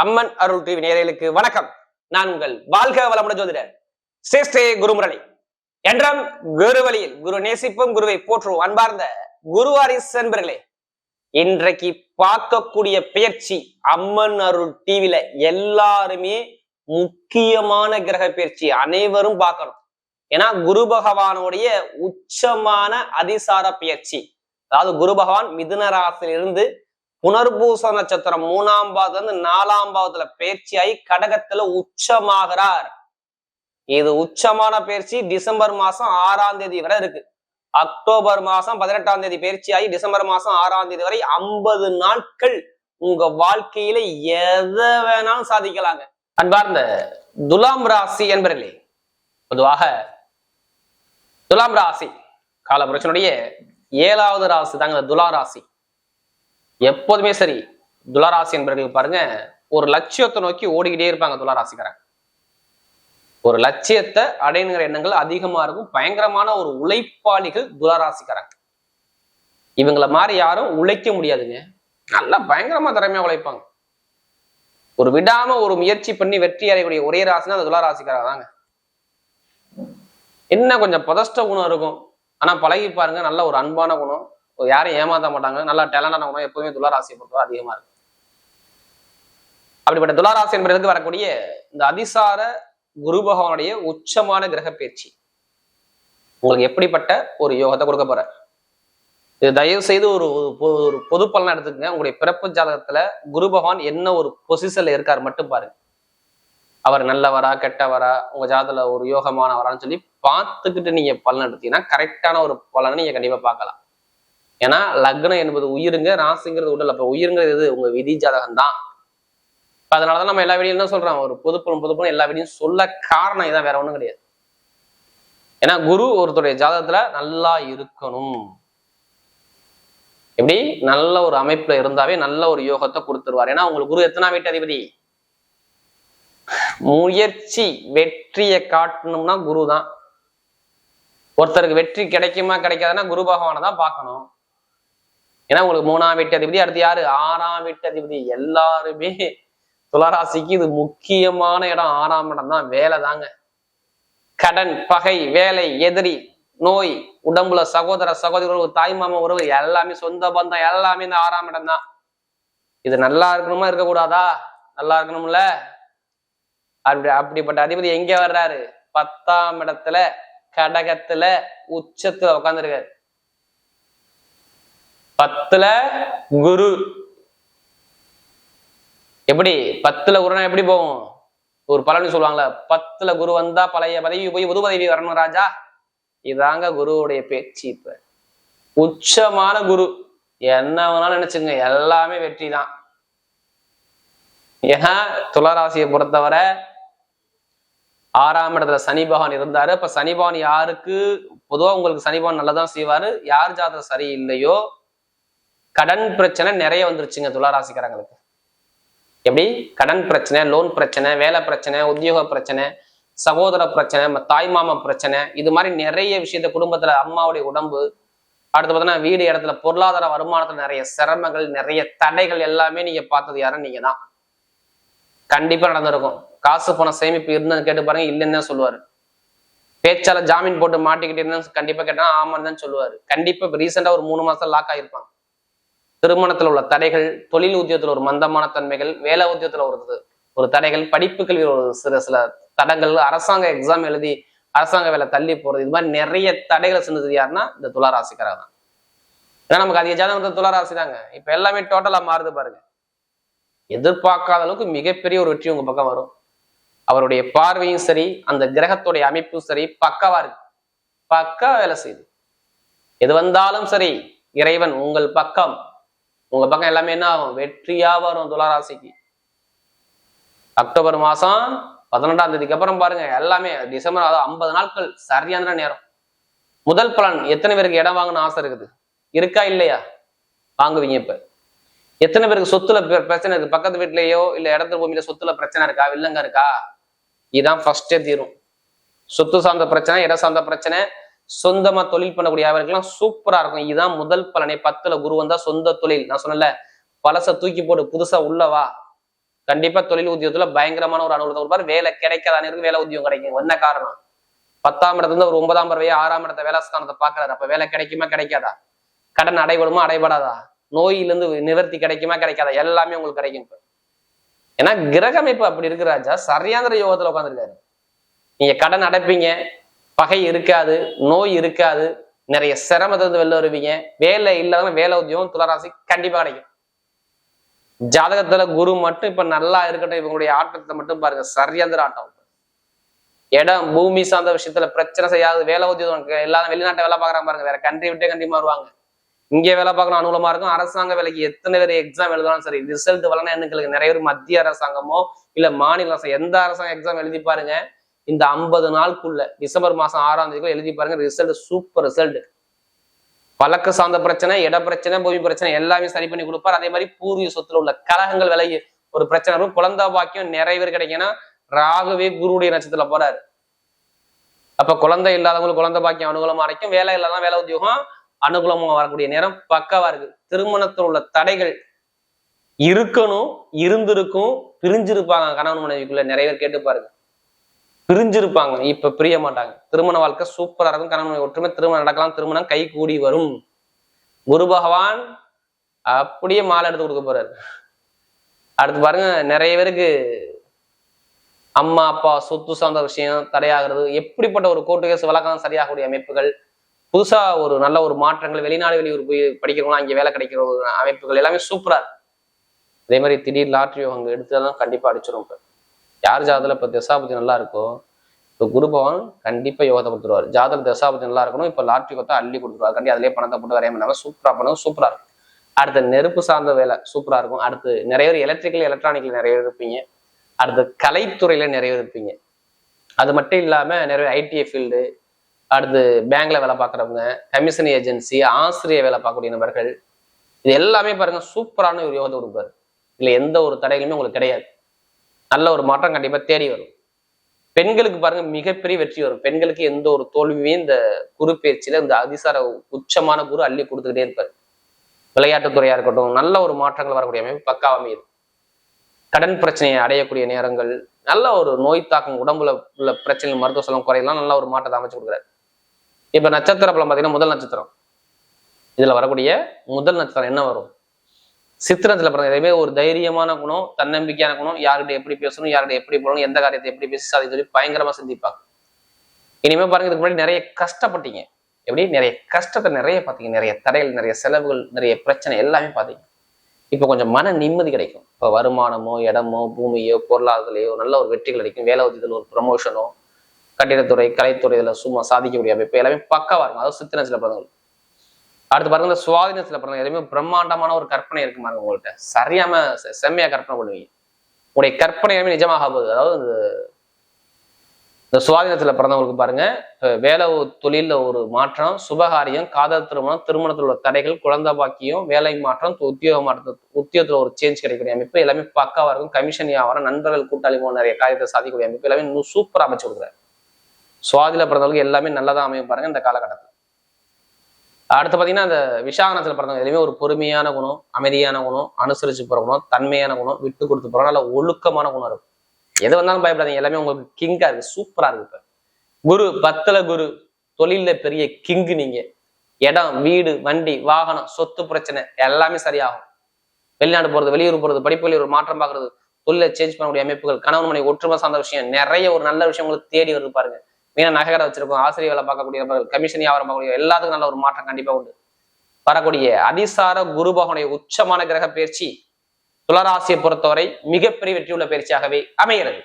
அம்மன் அருள் TV நேரலுக்கு வணக்கம். நான் உங்கள் வாழ்க வளமுடன் ஜோதிடர் ஸ்ரேஷ்டே குருமுரளி. என்றும் குரு வழியில் குரு நேசிப்பும் குருவை போற்றுவோம் அன்பார்ந்த குருவாரிஸ் என்பர்களே இன்றைக்கு பார்க்கக்கூடிய பயிற்சி அம்மன் அருள் டிவில எல்லாருமே முக்கியமான கிரக பயிற்சி அனைவரும் பார்க்கணும். ஏன்னா குரு பகவானுடைய உச்சமான அதிசார பயிற்சி அதாவது குரு பகவான் மிதுன ராசியிலிருந்து புனர்பூச நட்சத்திரம் மூணாம் பாவத்துல இருந்து நாலாம் பாவத்துல பயிற்சியாகி கடகத்துல உச்சமாகிறார். இது உச்சமான பயிற்சி டிசம்பர் மாசம் ஆறாம் தேதி வரை இருக்கு. அக்டோபர் மாசம் பதினெட்டாம் தேதி பயிற்சியாகி டிசம்பர் மாசம் ஆறாம் தேதி வரை ஐம்பது நாட்கள் உங்க வாழ்க்கையில எதை வேணாலும் சாதிக்கலாங்க. அன்பார்ந்த துலாம் ராசி என்பர்களே பொதுவாக துலாம் ராசி காலபுரட்சனுடைய ஏழாவது ராசி தாங்க துலா ராசி. எப்போதுமே சரி துளராசி என்பவர்கள் பாருங்க ஒரு லட்சியத்தை நோக்கி ஓடிக்கிட்டே இருப்பாங்க துளராசிக்காரங்க. ஒரு லட்சியத்தை அடையணுங்கிற எண்ணங்கள் அதிகமா இருக்கும். பயங்கரமான ஒரு உழைப்பாளிகள் துளராசிக்காரங்க. இவங்களை மாதிரி யாரும் உழைக்க முடியாதுங்க. நல்லா பயங்கரமா திறமையா உழைப்பாங்க. ஒரு விடாம ஒரு முயற்சி பண்ணி வெற்றி அடையக்கூடிய ஒரே ராசினா அது துளாராசிக்காரங்க தாங்க. என்ன கொஞ்சம் பதஷ்ட குணம் இருக்கும். ஆனா பழகி பாருங்க நல்ல ஒரு அன்பான குணம். யாரையும் ஏமாத்த மாட்டாங்க. நல்லா டேலண்டான எப்பவுமே துளாராசியை பொறுத்தவரை அதிகமா இருக்கு. அப்படிப்பட்ட துளாராசி என்பதற்கு வரக்கூடிய இந்த அதிசார குரு பகவானுடைய உச்சமான கிரக பயிற்சி. உங்களுக்கு எப்படிப்பட்ட ஒரு யோகத்தை கொடுக்க போற இது தயவு செய்து ஒரு பொ- ஒரு பொது பலனா எடுத்துக்கங்க. உங்களுடைய பிறப்பு ஜாதகத்துல குரு பகவான் என்ன ஒரு பொசிஷன்ல இருக்காரு மட்டும் பாருங்க. அவர் நல்லவரா கெட்டவரா உங்க ஜாதத்துல ஒரு யோகமானவரான்னு சொல்லி பார்த்துக்கிட்டு நீங்க பலன் எடுத்தீங்கன்னா கரெக்டான ஒரு பலனை நீங்க கண்டிப்பா பார்க்கலாம். ஏன்னா லக்னம் என்பது உயிருங்க ராசிங்கிறது உடல். அப்ப உயிருங்கிறது எது? உங்க விதி ஜாதகம் தான் அதனாலதான் நம்ம எல்லா வீடியும் என்ன சொல்றோம்? ஒரு பொதுப்பலம் பொதுப்பலம் எல்லா வீடியும் சொல்ல காரணம் இதான் வேற ஒண்ணும் கிடையாது. ஏன்னா குரு ஒருத்தருடைய ஜாதகத்துல நல்லா இருக்கணும். எப்படி? நல்ல ஒரு அமைப்புல இருந்தாவே நல்ல ஒரு யோகத்தை கொடுத்துருவார். ஏன்னா உங்களுக்கு குரு எத்தனா வீட்டு அதிபதி? முயற்சி வெற்றியை காட்டணும்னா குரு தான் ஒருத்தருக்கு வெற்றி கிடைக்குமா கிடைக்காதுன்னா குரு பகவானை தான் பார்க்கணும். ஏன்னா உங்களுக்கு மூணாம் வீட்டு அதிபதி அடுத்து யாரு? ஆறாம் வீட்டு அதிபதி. எல்லாருமே துளராசிக்கு இது முக்கியமான இடம். ஆறாம் இடம் தான். வேலை தாங்க. கடன் பகை வேலை எதிரி நோய் உடம்புல சகோதர சகோதரி உறவு தாய்மாம உறவு எல்லாமே சொந்த பந்தம் எல்லாமே இந்த ஆறாம் இடம் தான். இது நல்லா இருக்கணுமா இருக்கக்கூடாதா? நல்லா இருக்கணும்ல? அப்படி அப்படிப்பட்ட அதிபதி எங்க வர்றாரு? பத்தாம் இடத்துல கடகத்துல உச்சத்துல உட்காந்துருக்காரு பத்துல குரு. எப்படி? பத்துல குருனா எப்படி போகும்? ஒரு பலன் சொல்லுவாங்களே பத்துல குரு வந்தா பழைய பதவி போய் புது பதவி வரணும் ராஜா. இதாங்க குருவுடைய பேச்சு இப்ப. உச்சமான குரு. என்ன வேணாலும் நினைச்சுங்க எல்லாமே வெற்றி தான். ஏன்னா துளராசியை பொறுத்தவரை ஆறாம் இடத்துல சனி பகவான் இருந்தாரு. இப்ப சனி பகவான் யாருக்கு? பொதுவா உங்களுக்கு சனி பகவான் நல்லதான் செய்வாரு. யார் ஜாதகம் சரியில்லையோ கடன் பிரச்சனை நிறைய வந்துருச்சுங்க துளாராசிக்காரங்களுக்கு. எப்படி? கடன் பிரச்சனை லோன் பிரச்சனை வேலை பிரச்சனை உத்தியோக பிரச்சனை சகோதர பிரச்சனை ம- தாய் மாமா பிரச்சனை இது மாதிரி நிறைய விஷயத்த குடும்பத்துல அம்மாவுடைய உடம்பு அடுத்து பார்த்தீங்கன்னா வீடு இடத்துல பொருளாதார வருமானத்துல நிறைய சிரமங்கள் நிறைய தடைகள் எல்லாமே நீங்க பார்த்தது யாரும் நீங்க தான். கண்டிப்பா நடந்திருக்கும். காசு பணம் சேமிப்பு இருந்தது கேட்டு பாருங்க இல்லைன்னு தான் சொல்லுவாரு. பேச்சால ஜாமீன் போட்டு மாட்டிக்கிட்டு இருந்தா கண்டிப்பா கேட்டா ஆமான்னு தான் சொல்லுவாரு. கண்டிப்பா ரீசெண்டா ஒரு மூணு மாசம் லாக் ஆயிருப்பாங்க. திருமணத்துல உள்ள தடைகள் தொழில் உத்தியத்தில் ஒரு மந்தமான தன்மைகள் வேலை உத்தியோகத்துல ஒரு ஒரு தடைகள் படிப்பு கல்வி ஒரு சில சில தடங்கள் அரசாங்க எக்ஸாம் எழுதி அரசாங்க வேலை தள்ளி போறது இது மாதிரி நிறைய தடைகளை சின்னது யாருன்னா இந்த துளாராசிக்காரர் தான். ஏன்னா நமக்கு அதிக ஜாதகம் துளாராசி தாங்க. இப்ப எல்லாமே டோட்டலா மாறுது பாருங்க. எதிர்பார்க்காத அளவுக்கு மிகப்பெரிய ஒரு வெற்றி உங்க பக்கம் வரும். அவருடைய பார்வையும் சரி அந்த கிரகத்துடைய அமைப்பும் சரி பக்கவா இருக்கு. பக்கா வேலை செய்யுது. எது வந்தாலும் சரி இறைவன் உங்கள் பக்கம். உங்க பக்கம் எல்லாமே என்ன ஆகும்? வெற்றியா வரும் துளாராசிக்கு. அக்டோபர் மாசம் பதினெட்டாம் தேதிக்கு அப்புறம் பாருங்க எல்லாமே டிசம்பர் அதாவது ஐம்பது நாட்கள் சரியான நேரம். முதல் பலன் எத்தனை பேருக்கு இடம் வாங்கணும்னு ஆசை இருக்குது? இருக்கா இல்லையா? வாங்குவீங்க இப்ப. எத்தனை பேருக்கு சொத்துல பிரச்சனை இருக்கு? பக்கத்து வீட்லயோ இல்ல இடத்துல பூமியில சொத்துல பிரச்சனை இருக்கா? வில்லங்க இருக்கா? இதுதான் ஃபர்ஸ்டே தீரும். சொத்து சார்ந்த பிரச்சனை இடம் சார்ந்த பிரச்சனை சொந்தமா தொழில் பண்ணக்கூடிய அவருக்கெல்லாம் சூப்பரா இருக்கும். இதுதான் முதல் பலனை. பத்துல குரு வந்தா சொந்த தொழில். நான் சொன்னல பழச தூக்கி போட்டு புதுசா உள்ளவா கண்டிப்பா தொழில் உத்தியோகத்துல பயங்கரமான ஒரு அனுகூலத்தை கொடுப்பாரு. வேலை கிடைக்காத இருக்கு வேலை உத்தியோகம் கிடைக்கும். என்ன காரணம்? பத்தாம் இடத்துல இருந்து ஒரு ஒன்பதாம் பறவையே ஆறாம் இடத்த வேலை ஸ்தானத்தை பாக்குறாரு அப்ப வேலை கிடைக்குமா கிடைக்காதா? கடன் அடைபடுமா அடைபடாதா? நோயிலிருந்து நிவர்த்தி கிடைக்குமா கிடைக்காதா? எல்லாமே உங்களுக்கு கிடைக்கும் ஏன்னா கிரகமைப்பு அப்படி இருக்கு ராஜா. சரியாந்திர யோகத்துல உட்காந்துருக்காரு நீங்க கடன் அடைப்பீங்க. பகை இருக்காது நோய் இருக்காது நிறைய சிரமத்தை வந்து வெளில வருவீங்க. வேலை இல்லாத வேலை உத்தியோகம் துளராசி கண்டிப்பா கிடைக்கும். ஜாதகத்துல குரு மட்டும் இப்ப நல்லா இருக்கட்டும் இவங்களுடைய ஆட்டத்தை மட்டும் பாருங்க சரியாந்திர ஆட்டம். இடம் பூமி சார்ந்த விஷயத்துல பிரச்சனை செய்யாது வேலை உத்தியோகம் எல்லாரும் வெளிநாட்டை வேலை பாக்குறாங்க பாருங்க வேற கண்ட்ரி விட்டே கண்டிப்பா வருவாங்க. இங்கே வேலை பார்க்கணும் அனுகூலமா இருக்கும் அரசாங்க வேலைக்கு எத்தனை பேர் எக்ஸாம் எழுதலாம் சரி ரிசல்ட் வரலன்னா எண்ணுக்களுக்கு நிறைய பேர் மத்திய அரசாங்கமோ இல்ல மாநில அரசாங்கம் எந்த அரசாங்கம் எக்ஸாம் எழுதி பாருங்க. இந்த ஐம்பது நாளுக்குள்ள டிசம்பர் மாசம் ஆறாம் தேதிக்குள்ள எழுதி பாருங்க ரிசல்ட் சூப்பர் ரிசல்ட் வழக்கு சார்ந்த பிரச்சனை இட பிரச்சனை பூமி பிரச்சனை எல்லாமே சரி பண்ணி கொடுப்பார். அதே மாதிரி பூர்வீக சொத்துல உள்ள கலகங்கள் விலகி ஒரு பிரச்சனை இருக்கும் குழந்தை பாக்கியம் நிறைய பேர் கிடைக்கும்னா ராகுவே குருவுடைய நட்சத்திரத்துல போறாரு. அப்ப குழந்தை இல்லாதவங்களுக்கு குழந்தை பாக்கியம் அனுகூலமா இருக்கும் வேலை இல்லாத வேலை உத்தியோகம் அனுகூலமா வரக்கூடிய நேரம் பக்கவா இருக்கு. திருமணத்தில் உள்ள தடைகள் இருக்கணும் இருந்திருக்கும் பிரிஞ்சிருப்பாங்க. கணவன் மனைவிக்குள்ள நிறைய பேர் கேட்டு பாருங்க பிரிஞ்சிருப்பாங்க. இப்ப பிரிய மாட்டாங்க திருமண வாழ்க்கை சூப்பரா இருக்கும். கணவன் ஒற்றுமை திருமணம் நடக்கலாம். திருமணம் கை கூடி வரும். குரு பகவான் அப்படியே மாலை எடுத்து கொடுக்க போறாரு. அடுத்து பாருங்க நிறைய பேருக்கு அம்மா அப்பா சொத்து சார்ந்த விஷயம் தடையாகிறது. எப்படிப்பட்ட ஒரு கோர்ட்டு கேஸ் வழக்கம் சரியாகக்கூடிய அமைப்புகள்? புதுசா ஒரு நல்ல ஒரு மாற்றங்கள் வெளிநாடு வெளியூர் போய் படிக்கிறவங்களாம் அங்கே வேலை கிடைக்கிற ஒரு அமைப்புகள் எல்லாமே சூப்பரா இருக்கு. அதே மாதிரி திடீர் லாட்ரி அங்க தான் கண்டிப்பா அடிச்சிடும் இப்போ யார் ஜாதகத்துல இப்போ தசாபதி நல்லா இருக்கோ இப்போ குரு பவன் கண்டிப்பாக யோகத்தை கொடுத்துருவார். ஜாதக தசாபதி நல்லா இருக்கணும் இப்போ லாட்ரி கொத்தா அள்ளி கொடுத்துருவார். கண்டி அதிலே பணத்தை போட்டு வரைய பண்ணாம சூப்பராக பண்ணும் சூப்பராக இருக்கும். அடுத்து நெருப்பு சார்ந்த வேலை சூப்பராக இருக்கும். அடுத்து நிறைய பேர் எலக்ட்ரிக்கல் எலக்ட்ரானிக்கில் நிறைய பேர் இருப்பீங்க. அடுத்து கலைத்துறையில் நிறைய பேர் இருப்பீங்க. அது மட்டும் இல்லாமல் நிறைய ஐடிஐ ஃபீல்டு அடுத்து பேங்க்ல வேலை பார்க்குறவங்க கமிஷன் ஏஜென்சி ஆசிரியர் வேலை பார்க்கக்கூடிய நபர்கள் இது எல்லாமே பாருங்க சூப்பரான ஒரு யோகத்தை கொடுப்பாரு. இல்லை எந்த ஒரு தடைகளுமே உங்களுக்கு கிடையாது. நல்ல ஒரு மாற்றம் கண்டிப்பா தேடி வரும். பெண்களுக்கு பாருங்க மிகப்பெரிய வெற்றி வரும். பெண்களுக்கு எந்த ஒரு தோல்வியும் இந்த குரு பயிற்சியில இந்த அதிசார உச்சமான குரு அள்ளி கொடுத்துக்கிட்டே இருப்பாரு. விளையாட்டுத்துறையா இருக்கட்டும் நல்ல ஒரு மாற்றங்கள் வரக்கூடிய அமைப்பு பக்காவ அமையுது. கடன் பிரச்சனையை அடையக்கூடிய நேரங்கள் நல்ல ஒரு நோய் தாக்கம் உடம்புல உள்ள பிரச்சனைகள் மருத்துவ செலவு குறையெல்லாம் நல்ல ஒரு மாற்றத்தை அமைச்சு கொடுக்குறாரு. இப்ப நட்சத்திர பலம் பார்த்தீங்கன்னா முதல் நட்சத்திரம். இதுல வரக்கூடிய முதல் நட்சத்திரம் என்ன வரும்? சித்திரத்துல பிறந்த ஒரு தைரியமான குணம் தன்னம்பிக்கையான குணம் யார்கிட்ட எப்படி பேசணும் யார்கிட்ட எப்படி போகணும் எந்த காரியத்தை எப்படி பேசி சாதி சொல்லி பயங்கரமா சிந்திப்பாங்க. இனிமே பாருங்க இதுக்கு முன்னாடி நிறைய கஷ்டப்பட்டீங்க. எப்படி? நிறைய கஷ்டத்தை நிறைய பார்த்தீங்க. நிறைய தடைகள் நிறைய செலவுகள் நிறைய பிரச்சனை எல்லாமே பார்த்தீங்க. இப்போ கொஞ்சம் மன நிம்மதி கிடைக்கும். இப்போ வருமானமோ இடமோ பூமியோ பொருளாதாரத்திலேயோ நல்ல ஒரு வெற்றிகள் கிடைக்கும். வேலை உதவியில் ஒரு ப்ரமோஷனோ கட்டிடத்துறை கலைத்துறை இதில் சும்மா சாதிக்கக்கூடிய அமைப்பு எல்லாமே பக்காவாக இருக்கும் அதாவது சித்திரத்தில் பிறந்தவங்க அடுத்து பாருங்க இந்த சுவாதீனத்துல பாருங்க எதுவுமே பிரம்மாண்டமான ஒரு கற்பனை இருக்கு பாருங்க உங்கள்கிட்ட சரியாம செ- செம்மையா கற்பனை பண்ணுவீங்க. உங்களுடைய கற்பனை எல்லாமே நிஜமாக போகுது. அதாவது இந்த சுவாதினத்துல சுவாதீனத்துல பிறந்தவங்களுக்கு பாருங்க வேலை தொழில ஒரு மாற்றம் சுபகாரியம் காதல் திருமணம் திருமணத்தில் உள்ள தடைகள் குழந்தை பாக்கியம் வேலை மாற்றம் உத்தியோக மாற்றம் உத்தியோகத்துல ஒரு சேஞ்ச் கிடைக்கக்கூடிய அமைப்பு எல்லாமே பக்காவா இருக்கும். கமிஷன் வியாபாரம் நண்பர்கள் கூட்டாளி போன நிறைய காரியத்தை சாதிக்கக்கூடிய அமைப்பு எல்லாமே இன்னும் சூப்பரா அமைச்சு கொடுக்குறாரு. சுவாதியில பிறந்தவங்களுக்கு எல்லாமே நல்லதா அமையும் பாருங்க இந்த காலகட்டத்தில். அடுத்து பாத்தீங்கன்னா அந்த விஷாகனத்துல பிறந்தவங்க எதுவுமே ஒரு பொறுமையான குணம் அமைதியான குணம் அனுசரிச்சு போற குணம் தன்மையான குணம் விட்டு கொடுத்து போகிற நல்ல ஒழுக்கமான குணம் இருக்கும். எது வந்தாலும் பயப்படாதீங்க. எல்லாமே உங்களுக்கு கிங்கா இருக்கு. சூப்பரா இருக்கு இப்போ. குரு பத்துல குரு தொழில்ல பெரிய கிங்கு நீங்க. இடம் வீடு வண்டி வாகனம் சொத்து பிரச்சனை எல்லாமே சரியாகும். வெளிநாடு போறது வெளியூர் போறது படிப்புகளில் ஒரு மாற்றம் பார்க்கறது தொழிலை சேஞ்ச் பண்ணக்கூடிய அமைப்புகள் கணவன் மனைவி ஒற்றுமை சார்ந்த விஷயம் நிறைய ஒரு நல்ல விஷயம் உங்களுக்கு தேடி வருது பாருங்க. மீனா நகைக்கடை வச்சிருக்கோம் ஆசிரியர் வேலை பார்க்கக்கூடியவர்கள் கமிஷன் வியாபாரம் பார்க்கக்கூடிய எல்லாத்துக்கும் நல்ல ஒரு மாற்றம் கண்டிப்பா உண்டு. வரக்கூடிய அதிசார குரு உச்சமான கிரக பயிற்சி துளராசியை பொறுத்தவரை மிகப்பெரிய வெற்றியுள்ள பயிற்சியாகவே அமைகிறது.